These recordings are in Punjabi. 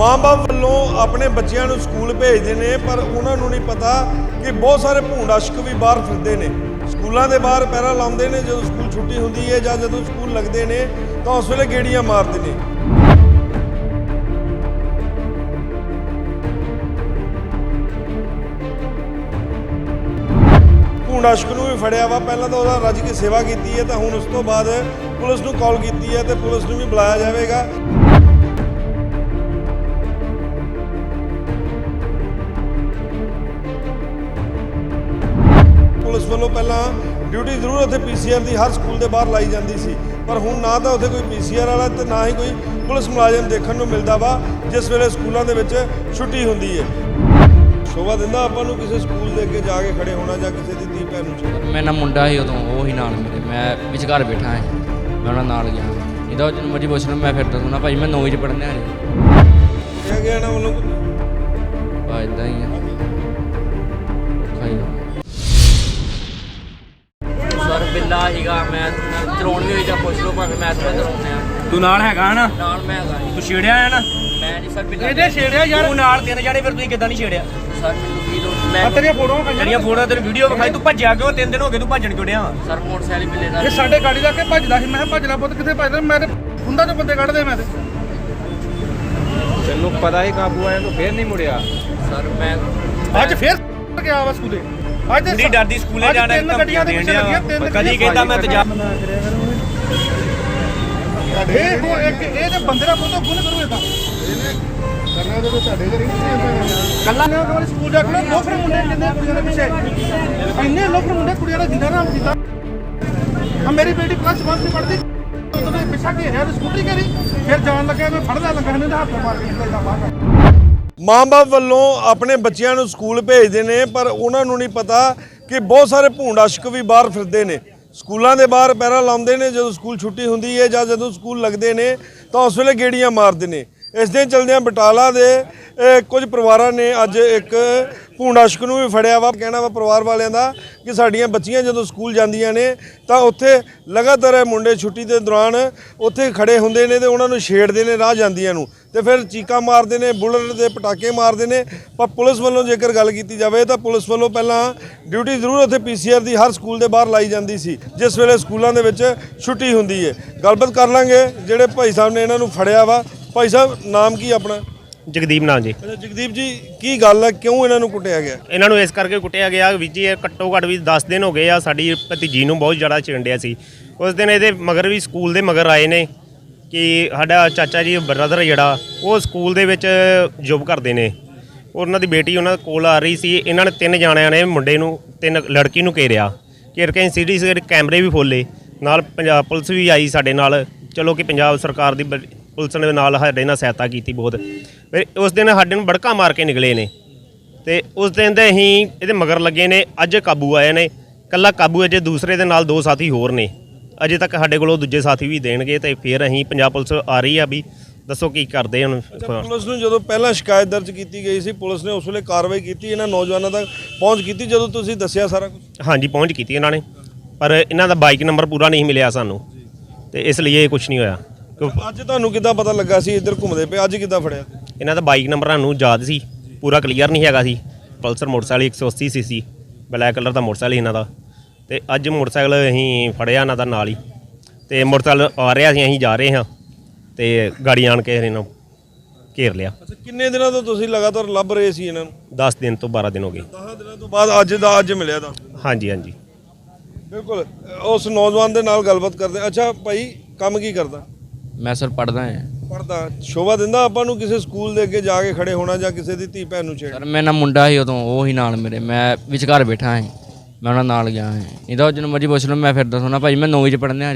ਮਾਂ-ਬਾਪ ਵੱਲੋਂ ਆਪਣੇ ਬੱਚਿਆਂ ਨੂੰ ਸਕੂਲ ਭੇਜਦੇ ਨੇ, ਪਰ ਉਹਨਾਂ ਨੂੰ ਨਹੀਂ ਪਤਾ ਕਿ ਬਹੁਤ ਸਾਰੇ ਭੂੰਡ ਅਸ਼ਕ ਵੀ ਬਾਹਰ ਫਿਰਦੇ ਨੇ। ਸਕੂਲਾਂ ਦੇ ਬਾਹਰ ਪੈਰਾ ਲਾਉਂਦੇ ਨੇ, ਜਦੋਂ ਸਕੂਲ ਛੁੱਟੀ ਹੁੰਦੀ ਹੈ ਜਾਂ ਜਦੋਂ ਸਕੂਲ ਲੱਗਦੇ ਨੇ, ਤਾਂ ਉਸ ਵੇਲੇ ਗੇੜੀਆਂ ਮਾਰਦੇ ਨੇ। ਭੂੰਡ ਅਸ਼ਕ ਨੂੰ ਵੀ ਫੜਿਆ ਵਾ। ਪਹਿਲਾਂ ਤਾਂ ਉਹਦਾ ਰੱਜ ਕੇ ਸੇਵਾ ਕੀਤੀ ਹੈ, ਤਾਂ ਹੁਣ ਉਸ ਤੋਂ ਬਾਅਦ ਪੁਲਿਸ ਨੂੰ ਕਾਲ ਕੀਤੀ ਹੈ ਤੇ ਪੁਲਿਸ ਨੂੰ ਵੀ ਬੁਲਾਇਆ ਜਾਵੇਗਾ। ਵੱਲੋਂ ਪਹਿਲਾਂ ਡਿਊਟੀ ਜ਼ਰੂਰ ਉੱਥੇ ਪੀਸੀਆਰ ਦੀ ਹਰ ਸਕੂਲ ਦੇ ਬਾਹਰ ਲਾਈ ਜਾਂਦੀ ਸੀ। ਪਰ ਹੁਣ ਨਾ ਤਾਂ ਉੱਥੇ ਕੋਈ ਪੀਸੀਆਰ ਵਾਲਾ ਤੇ ਨਾ ਹੀ ਕੋਈ ਪੁਲਿਸ ਮੁਲਾਜ਼ਮ ਦੇਖਣ ਨੂੰ ਮਿਲਦਾ ਵਾ ਜਿਸ ਵੇਲੇ ਸਕੂਲਾਂ ਦੇ ਵਿੱਚ ਛੁੱਟੀ ਹੁੰਦੀ ਹੈ ਸ਼ੋਭਾ ਦਿੰਦਾ ਆਪਾਂ ਨੂੰ ਕਿਸੇ ਸਕੂਲ ਦੇ ਅੱਗੇ ਜਾ ਕੇ ਖੜੇ ਹੋਣਾ ਜਾਂ ਕਿਸੇ ਦੀ ਧੀ ਭੈਣ ਨੂੰ ਛੇੜਨਾ। ਮੇਰਾ ਮੁੰਡਾ ਸੀ ਉਦੋਂ ਉਹ ਹੀ ਨਾਲ ਮੇਰੇ ਮੈਂ ਵਿਚਕਾਰ ਬੈਠਾ ਹਾਂ ਮੈਂ ਉਹਨਾਂ ਨਾਲ ਗਿਆ। ਇਹਦਾ ਮਰਜ਼ੀ ਪੁੱਛ ਲਓ ਮੈਂ ਫਿਰ ਦੱਸੂਣਾ ਭਾਈ ਮੈਂ 9 ਵਜੇ ਪੜ੍ਹਨੇ ਆ ਕਿਹਾ ਗਿਆ ਨਾ ਵੱਲੋਂ ਬਾ ਇਦਾਂ ਹੀ ਆ। ਬਿੱਲਾ ਹੀਗਾ ਮੈਂ ਚਲਾਉਣ ਵੀ ਹੋਈ ਤਾਂ ਪੁੱਛ ਲਓ ਭਾਵੇਂ ਮੈਂ ਤਾਂ ਚਲਾਉਂਦੇ ਆ ਤੂੰ ਨਾਲ ਹੈਗਾ ਨਾ ਨਾਲ ਮੈਂ ਹੈਗਾ ਜੀ। ਤੂੰ ਛੇੜਿਆ ਆ ਨਾ? ਮੈਂ ਨਹੀਂ ਸਰ ਬਿੱਲਾ ਇਹਦੇ ਛੇੜਿਆ ਯਾਰ। ਤੂੰ ਨਾਲ ਤਿੰਨ ਜਾਣੇ ਫਿਰ ਤੁਸੀਂ ਕਿੱਦਾਂ ਨਹੀਂ ਛੇੜਿਆ? ਸਰ ਮੈਨੂੰ ਕੀ ਲੋੜ? ਮੈਂ ਆ ਤੇਰੀਆਂ ਫੋਟੋਆਂ ਤੇਰੀਆਂ ਫੋਟੋਆਂ ਤੇਰੀ ਵੀਡੀਓ ਵਿਖਾਈ। ਤੂੰ ਭੱਜਿਆ ਕਿਉਂ? ਤਿੰਨ ਦਿਨ ਹੋ ਗਏ ਤੂੰ ਭੱਜਣ ਕਿਉਂ ਡਿਆ ਸਰ ਮੋਟਰਸਾਈਕਲ ਬਿੱਲੇ ਦਾ ਇਹ ਸਾਡੇ ਗਾੜੀ ਦਾ ਕੇ ਭੱਜਦਾ ਸੀ। ਮੈਂ ਕਿਹਾ ਭੱਜਣਾ ਪੁੱਤ ਕਿੱਥੇ ਭੱਜਦਾ? ਮੈਂ ਤੇ ਹੁੰਦਾ ਤੋਂ ਬੰਦੇ ਕੱਢਦੇ ਮੈਂ ਤੇ। ਤੈਨੂੰ ਪਤਾ ਹੀ ਕਾਬੂ ਆਇਆ ਤੂੰ ਫੇਰ ਨਹੀਂ ਮੁੜਿਆ। ਸਰ ਮੈਂ ਅੱਜ ਫੇਰ ਗਿਆ ਵਾ ਸਕੂਲੇ। ਅੱਜ ਨਹੀਂ ਡਰਦੀ ਸਕੂਲੇ ਜਾਣਾ ਤਿੰਨ ਗੱਡੀਆਂ ਦੇ ਪਿੱਛੇ ਲੱਗੀਆਂ ਤਿੰਨ ਕਦੀ ਕਹਿੰਦਾ ਮੈਂ ਤੇ ਜਾ ਇਹ ਹੁਣ ਇੱਕ ਇਹ ਤੇ ਬੰਦੇ ਦਾ ਫੋਟੋ ਗੁਣ ਕਰੂ ਇਹਦਾ। ਕਰਨਾ ਤੇ ਤੁਹਾਡੇ ਘਰੇ ਕੱਲਾ ਨੇ ਕੋਲ ਸਕੂਲ ਜਾ ਕੇ ਲੋਫਰ ਮੁੰਡੇ ਜਿੰਨੇ ਕੁੜੀਆਂ ਦੇ ਪਿੱਛੇ। ਇੰਨੇ ਲੋਫਰ ਮੁੰਡੇ ਕੁੜੀਆਂ ਦਾ ਜਿੰਨਾ ਨਾਮ ਕੀਤਾ। ਆ ਮੇਰੀ ਬੇਟੀ ਪਲੱਸ 1 ਚ ਪੜ੍ਹਦੀ। ਉਹਦੇ ਪਿੱਛਾ ਘੇਰਿਆ ਸਕੂਟਰੀ ਕਰੀ ਫਿਰ ਜਾਣ ਲੱਗਿਆ ਮੈਂ ਫੜਦਾ ਲੱਗਾ ਇਹਨੇ ਹੱਥ ਮਾਰ ਕੇ ਨਿਕਲਦਾ ਬਾਹਰ। ਮਾਂ-ਬਾਪ ਵੱਲੋਂ ਆਪਣੇ ਬੱਚਿਆਂ ਨੂੰ ਸਕੂਲ ਭੇਜਦੇ ਨੇ, ਪਰ ਉਹਨਾਂ ਨੂੰ ਨਹੀਂ ਪਤਾ ਕਿ ਬਹੁਤ ਸਾਰੇ ਭੂੰਡ ਅਸ਼ਕ ਵੀ ਬਾਹਰ ਫਿਰਦੇ ਨੇ। ਸਕੂਲਾਂ ਦੇ ਬਾਹਰ ਪੈਰਾ ਲਾਉਂਦੇ ਨੇ, ਜਦੋਂ ਸਕੂਲ ਛੁੱਟੀ ਹੁੰਦੀ ਹੈ ਜਾਂ ਜਦੋਂ ਸਕੂਲ ਲੱਗਦੇ ਨੇ, ਤਾਂ ਉਸ ਵੇਲੇ ਗੇੜੀਆਂ ਮਾਰਦੇ ਨੇ। ਇਸ ਦੇ ਚਲਦਿਆਂ ਬਟਾਲਾ ਦੇ। ਕੁਝ ਪਰਿਵਾਰਾਂ ਨੇ ਅੱਜ ਇੱਕ ਭੂੰਡ ਨੂੰ ਵੀ ਫੜਿਆ ਵਾ। ਕਹਿਣਾ ਵਾ ਪਰਿਵਾਰ ਵਾਲਿਆਂ ਦਾ ਕਿ ਸਾਡੀਆਂ ਬੱਚੀਆਂ ਜਦੋਂ ਸਕੂਲ ਜਾਂਦੀਆਂ ਨੇ, ਤਾਂ ਉੱਥੇ ਲਗਾਤਾਰ ਇਹ ਮੁੰਡੇ ਛੁੱਟੀ ਦੇ ਦੌਰਾਨ ਉੱਥੇ ਖੜੇ ਹੁੰਦੇ ਨੇ ਤੇ ਉਹਨਾਂ ਨੂੰ ਛੇੜਦੇ ਨੇ, ਰਾਹ ਜਾਂਦੀਆਂ ਨੂੰ। ਤੇ ਫਿਰ ਚੀਕਾਂ ਮਾਰਦੇ ਨੇ, ਬੁਲਟ ਦੇ ਪਟਾਕੇ ਮਾਰਦੇ ਨੇ। ਪਰ ਪੁਲਿਸ ਵੱਲੋਂ ਜੇਕਰ ਗੱਲ ਕੀਤੀ ਜਾਵੇ, ਤਾਂ ਪੁਲਿਸ ਵੱਲੋਂ ਪਹਿਲਾਂ ਡਿਊਟੀ ਜ਼ਰੂਰ ਉੱਥੇ ਪੀਸੀਆਰ ਦੀ ਹਰ ਸਕੂਲ ਦੇ ਬਾਹਰ ਲਾਈ ਜਾਂਦੀ ਸੀ, ਜਿਸ ਵੇਲੇ ਸਕੂਲਾਂ ਦੇ ਵਿੱਚ ਛੁੱਟੀ ਹੁੰਦੀ ਹੈ ਗੱਲਬਾਤ ਕਰ ਲਾਂਗੇ, ਜਿਹੜੇ ਭਾਈ ਸਾਹਿਬ ਨੇ ਇਹਨਾਂ ਨੂੰ ਫੜਿਆ ਵਾ। ਭਾਈ ਸਾਹਿਬ ਨਾਮ ਕੀ ਆਪਣਾ? ਜਗਦੀਪ ਨਾਂ ਜੀ। ਅੱਛਾ ਜਗਦੀਪ ਜੀ ਕੀ ਗੱਲ ਹੈ ਕਿਉਂ ਇਹਨਾਂ ਨੂੰ ਕੁੱਟਿਆ ਗਿਆ? ਇਹਨਾਂ ਨੂੰ ਇਸ ਕਰਕੇ ਕੁੱਟਿਆ ਗਿਆ ਵੀ ਜੀ ਇਹ ਘੱਟੋ ਘੱਟ ਵੀ 10 ਦਿਨ ਹੋ ਗਏ ਆ ਸਾਡੀ ਭਤੀਜੀ ਨੂੰ ਬਹੁਤ ਜ਼ਿਆਦਾ ਚਿੰਡਿਆ ਸੀ। ਉਸ ਦਿਨ ਇਹਦੇ ਮਗਰ ਵੀ ਸਕੂਲ ਦੇ ਮਗਰ ਆਏ ਨੇ ਕਿ ਸਾਡਾ ਚਾਚਾ ਜੀ ਬ੍ਰਦਰ ਜਿਹੜਾ ਉਹ ਸਕੂਲ ਦੇ ਵਿੱਚ ਜੋਬ ਕਰਦੇ ਨੇ। ਉਹਨਾਂ ਦੀ ਬੇਟੀ ਉਹਨਾਂ ਕੋਲ ਆ ਰਹੀ ਸੀ। ਇਹਨਾਂ ਨੇ ਤਿੰਨ ਜਾਣਿਆਂ ਨੇ ਮੁੰਡੇ ਨੂੰ ਤਿੰਨ ਲੜਕੀ ਨੂੰ ਘੇਰਿਆ। ਘੇਰ ਕੇ ਸੀਡੀ ਕੈਮਰੇ ਵੀ ਫੋਲੇ। ਨਾਲ ਪੰਜਾਬ ਪੁਲਿਸ ਵੀ ਆਈ ਸਾਡੇ ਨਾਲ। ਚਲੋ ਕਿ ਪੰਜਾਬ ਸਰਕਾਰ ਦੀ ਪੁਲਿਸ ਨੇ ਨਾਲ ਸਾਡੇ ਨਾਲ ਸਹਾਇਤਾ ਕੀਤੀ ਬਹੁਤ। ਫਿਰ ਉਸ ਦਿਨ ਸਾਡੇ ਨੂੰ ਬੜਕਾ ਮਾਰ ਕੇ ਨਿਕਲੇ ਨੇ। ਤੇ ਉਸ ਦਿਨ ਦੇ ਅਸੀਂ ਇਹਦੇ ਮਗਰ ਲੱਗੇ ਨੇ ਅੱਜ ਕਾਬੂ ਆਏ ਨੇ। ਕੱਲਾ ਕਾਬੂ ਅਜੇ ਦੂਸਰੇ ਦੇ ਨਾਲ ਦੋ ਸਾਥੀ ਹੋਰ ਨੇ। ਅਜੇ ਤੱਕ ਸਾਡੇ ਕੋਲੋਂ ਦੂਜੇ ਸਾਥੀ ਵੀ ਦੇਣਗੇ ਤੇ ਫਿਰ ਅਸੀਂ ਪੰਜਾਬ ਪੁਲਿਸ ਆ ਰਹੀ ਆ ਵੀ ਦੱਸੋ ਕੀ ਕਰਦੇ ਹੁਣ ਪੁਲਿਸ ਨੂੰ ਜਦੋਂ ਪਹਿਲਾਂ ਸ਼ਿਕਾਇਤ ਦਰਜ ਕੀਤੀ ਗਈ ਸੀ ਪੁਲਿਸ ਨੇ ਉਸ ਵੇਲੇ ਕਾਰਵਾਈ ਕੀਤੀ ਇਹਨਾਂ ਨੌਜਵਾਨਾਂ ਤੱਕ ਪਹੁੰਚ ਕੀਤੀ ਜਦੋਂ ਤੁਸੀਂ ਦੱਸਿਆ ਸਾਰਾ ਕੁਝ ਹਾਂਜੀ ਪਹੁੰਚ ਕੀਤੀ ਇਹਨਾਂ ਨੇ। ਪਰ ਇਹਨਾਂ ਦਾ ਬਾਈਕ ਨੰਬਰ ਪੂਰਾ ਨਹੀਂ ਮਿਲਿਆ ਸਾਨੂੰ। ਤੇ ਇਸ ਲਈ ਇਹ ਕੁਝ ਨਹੀਂ ਹੋਇਆ। ਅੱਜ ਤੁਹਾਨੂੰ ਕਿੱਦਾਂ ਪਤਾ ਲੱਗਾ ਸੀ ਇੱਧਰ ਘੁੰਮਦੇ ਪਏ? ਅੱਜ ਕਿੱਦਾਂ ਫੜਿਆ? ਇਹਨਾਂ ਦਾ ਬਾਈਕ ਨੰਬਰ ਸਾਨੂੰ ਯਾਦ ਸੀ। ਪੂਰਾ ਕਲੀਅਰ ਨਹੀਂ ਹੈਗਾ ਸੀ। Pulsar motorcycle 180 CC. Black colour ਦਾ ਮੋਟਰਸਾਈਕਲ ਇਹਨਾਂ ਦਾ। ਤੇ ਅੱਜ ਮੋਟਰਸਾਈਕਲ ਅਸੀਂ ਫੜਿਆ ਇਹਨਾਂ ਦਾ ਨਾਲ ਹੀ। ਤੇ ਮੋਟਰਸਾਈਕਲ ਆ ਰਿਹਾ ਸੀ ਅਸੀਂ ਜਾ ਰਹੇ ਹਾਂ। ਤੇ ਗਾੜੀ ਆਣ ਕੇ ਇਹਨਾਂ ਨੂੰ ਘੇਰ ਲਿਆ। ਅੱਛਾ ਕਿੰਨੇ ਦਿਨਾਂ ਤੋਂ ਤੁਸੀਂ ਲਗਾਤਾਰ ਲੱਭ ਰਹੇ ਸੀ ਇਹਨਾਂ ਨੂੰ? 10 ਦਿਨ ਤੋਂ 12 ਦਿਨ ਹੋ ਗਏ। 10 ਦਿਨਾਂ ਤੋਂ ਬਾਅਦ ਅੱਜ ਦਾ ਅੱਜ ਮਿਲਿਆ ਤਾਂ ਹਾਂਜੀ ਹਾਂਜੀ। ਬਿਲਕੁਲ। ਉਸ ਨੌਜਵਾਨ ਦੇ ਨਾਲ ਗੱਲਬਾਤ ਕਰਦੇ ਅੱਛਾ ਭਾਈ ਕੰਮ ਕੀ ਕਰਦਾ? ਮੈਂ ਸਰ ਪੜਦਾ ਹਾਂ। ਪੜਦਾ ਸ਼ੋਭਾ ਦਿੰਦਾ ਆਪਾਂ ਨੂੰ ਕਿਸੇ ਸਕੂਲ ਦੇ ਅੱਗੇ ਜਾ ਕੇ ਖੜੇ ਹੋਣਾ ਜਾਂ ਕਿਸੇ ਦੀ ਧੀ ਭੈਣ ਨੂੰ ਛੇੜ ਸਰ ਮੇਰਾ ਮੁੰਡਾ ਸੀ ਉਦੋਂ ਉਹ ਹੀ ਨਾਲ ਮੇਰੇ। ਮੈਂ ਵਿਚਕਾਰ ਬੈਠਾ ਹਾਂ ਮੈਂ ਉਹਨਾਂ ਨਾਲ ਗਿਆ ਹਾਂ ਇਹਦਾ ਜਦੋਂ ਮਰਜ਼ੀ ਪੁੱਛ ਲਓ ਮੈਂ ਫਿਰ ਦੱਸੂਣਾ ਭਾਈ ਮੈਂ 9 ਵਜੇ ਪੜ੍ਹਨੇ ਆ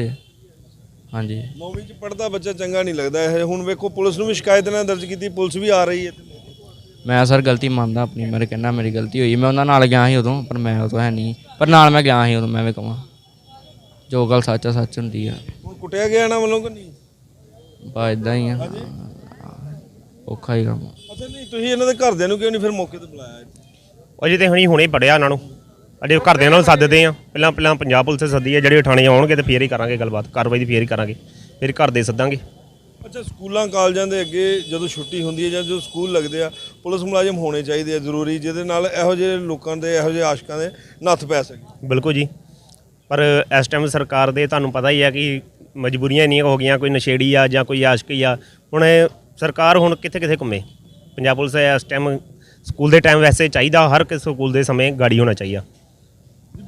ਹਾਂਜੀ। ਨੌਵੀਂ ਚ ਪੜਦਾ ਬੱਚਾ ਚੰਗਾ ਨਹੀਂ ਲੱਗਦਾ। ਇਹ ਹੁਣ ਵੇਖੋ ਪੁਲਿਸ ਨੂੰ ਵੀ ਸ਼ਿਕਾਇਤ ਨਾ ਦਰਜ ਕੀਤੀ। ਪੁਲਿਸ ਵੀ ਆ ਰਹੀ ਹੈ। ਮੈਂ ਸਰ ਗਲਤੀ ਮੰਨਦਾ ਆਪਣੀ। ਮੇਰੇ ਕਹਿੰਦਾ ਮੇਰੀ ਗਲਤੀ ਹੋਈ। ਮੈਂ ਉਹਨਾਂ ਨਾਲ ਗਿਆ ਸੀ ਉਦੋਂ ਪਰ ਮੈਂ ਉਦੋਂ ਹੈ ਨਹੀਂ। ਪਰ ਨਾਲ ਮੈਂ ਗਿਆ ਸੀ ਉਦੋਂ ਮੈਂ ਵੀ ਕਹਾਂ। ਜੋ ਗੱਲ ਸੱਚ ਆ ਸੱਚ ਹੁੰਦੀ ਆ। ਹੁਣ ਕੁੱਟਿਆ ਗਿਆ ਇਹਨਾਂ ਵੱਲੋਂ ਕਿ ਨਹੀਂ? ਬਾ ਇਦਾਂ ਹੀ ਆ। ਔਖਾ ਹੀ ਕੰਮ ਅੱਛਾ ਨਹੀਂ ਤੁਸੀਂ ਇਹਨਾਂ ਦੇ ਘਰਦਿਆਂ ਨੂੰ ਕਿਉਂ ਨਹੀਂ ਫਿਰ ਮੌਕੇ ਤੇ ਬੁਲਾਇਆ? ਅਜੇ ਤੇ ਹੁਣੀ ਹੁਣੇ ਪੜਿਆ ਉਹਨਾਂ ਨੂੰ। ਅਜੇ ਘਰਦਿਆਂ ਨਾਲ ਸੱਦਦੇ ਆ। ਪਹਿਲਾਂ ਪਹਿਲਾਂ ਪੰਜਾਬ ਪੁਲਿਸ ਸੱਦੀ ਆ ਜਿਹੜੇ ਥਾਣੇ ਆਉਣਗੇ ਤੇ ਫੇਰ ਹੀ ਕਰਾਂਗੇ ਗੱਲਬਾਤ। ਕਾਰਵਾਈ ਦੀ ਫੇਰ ਹੀ ਕਰਾਂਗੇ। ਫਿਰ ਘਰ ਦੇ ਸੱਦਾਂਗੇ। ਅੱਛਾ ਸਕੂਲਾਂ ਕਾਲਜਾਂ ਦੇ ਅੱਗੇ ਜਦੋਂ ਛੁੱਟੀ ਹੁੰਦੀ ਹੈ ਜਾਂ ਜਦੋਂ ਸਕੂਲ ਲੱਗਦੇ ਆ ਪੁਲਿਸ ਮੁਲਾਜ਼ਮ ਹੋਣੇ ਚਾਹੀਦੇ ਆ ਜ਼ਰੂਰੀ ਜਿਹਦੇ ਨਾਲ ਇਹੋ ਜਿਹੇ ਲੋਕਾਂ ਦੇ ਇਹੋ ਜਿਹੇ ਆਸ਼ਕਾਂ ਦੇ ਨੱਥ ਪੈ ਸਕੇ। ਬਿਲਕੁਲ ਜੀ। ਪਰ ਇਸ ਟਾਈਮ ਸਰਕਾਰ ਦੇ ਤੁਹਾਨੂੰ ਪਤਾ ਹੀ ਆ ਕਿ ਮਜਬੂਰੀਆਂ ਇੰਨੀਆਂ ਹੋ ਗਈਆਂ ਕੋਈ ਨਸ਼ੇੜੀ ਆ ਜਾਂ ਕੋਈ ਆਸ਼ਕੀ ਆ। ਹੁਣ ਇਹ ਸਰਕਾਰ ਹੁਣ ਕਿੱਥੇ ਕਿੱਥੇ ਘੁੰਮੇ? ਪੰਜਾਬ ਪੁਲਿਸ ਇਸ ਟਾਈਮ ਸਕੂਲ ਦੇ ਟਾਈਮ ਵੈਸੇ ਚਾਹੀਦਾ ਹਰ ਕਿਸੇ ਸਕੂਲ ਦੇ ਸਮੇਂ ਗਾੜੀ ਹੋਣਾ ਚਾਹੀਦਾ।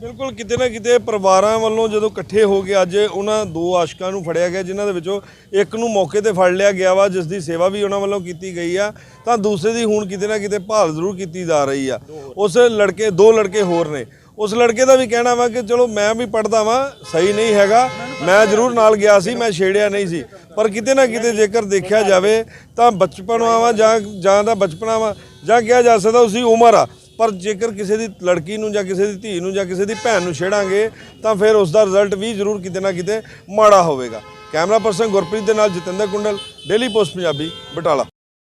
ਬਿਲਕੁਲ ਕਿਤੇ ਨਾ ਕਿਤੇ ਪਰਿਵਾਰਾਂ ਵੱਲੋਂ ਜਦੋਂ ਇਕੱਠੇ ਹੋ ਕੇ ਅੱਜ ਉਹਨਾਂ ਦੋ ਆਸ਼ਕਾਂ ਨੂੰ ਫੜਿਆ ਗਿਆ ਜਿਨ੍ਹਾਂ ਦੇ ਵਿੱਚੋਂ ਇੱਕ ਨੂੰ ਮੌਕੇ ਤੇ ਫੜ ਲਿਆ ਗਿਆ ਵਾ ਜਿਸ ਦੀ ਸੇਵਾ ਵੀ ਉਹਨਾਂ ਵੱਲੋਂ ਕੀਤੀ ਗਈ ਆ ਤਾਂ ਦੂਸਰੇ ਦੀ ਹੁਣ ਕਿਤੇ ਨਾ ਕਿਤੇ ਭਾਲ ਜ਼ਰੂਰ ਕੀਤੀ ਜਾ ਰਹੀ ਆ। ਉਸ ਲੜਕੇ ਦੋ ਲੜਕੇ ਹੋਰ ਨੇ। ਉਸ ਲੜਕੇ ਦਾ ਵੀ ਕਹਿਣਾ ਵਾ ਕਿ ਚਲੋ ਮੈਂ ਵੀ ਪੜਦਾ ਵਾਂ ਸਹੀ ਨਹੀਂ ਹੈਗਾ। ਮੈਂ ਜ਼ਰੂਰ ਨਾਲ ਗਿਆ ਸੀ, ਮੈਂ ਛੇੜਿਆ ਨਹੀਂ ਸੀ। ਪਰ ਕਿਤੇ ਨਾ ਕਿਤੇ ਜੇਕਰ ਦੇਖਿਆ ਜਾਵੇ, ਤਾਂ ਬਚਪਨਾ ਵਾ ਜਾਂ ਜਾਂ ਦਾ ਬਚਪਨਾ ਵਾ ਜਾਂ ਕਿਹਾ ਜਾ ਸਕਦਾ ਉਸਦੀ ਉਮਰ ਆ। ਪਰ ਜੇਕਰ ਕਿਸੇ ਦੀ ਲੜਕੀ ਨੂੰ ਜਾਂ ਕਿਸੇ ਦੀ ਧੀ ਨੂੰ ਜਾਂ ਕਿਸੇ ਦੀ ਭੈਣ ਨੂੰ ਛੇੜਾਂਗੇ, ਤਾਂ ਫਿਰ ਉਸ ਦਾ ਰਿਜ਼ਲਟ ਵੀ ਜ਼ਰੂਰ ਕਿਤੇ ਨਾ ਕਿਤੇ ਮਾੜਾ ਹੋਵੇਗਾ। ਕੈਮਰਾ ਪਰਸਨ ਗੁਰਪ੍ਰੀਤ ਦੇ ਨਾਲ ਜਤਿੰਦਰ ਕੁੰਡਲ ਡੇਲੀ ਪੋਸਟ ਪੰਜਾਬੀ, ਬਟਾਲਾ।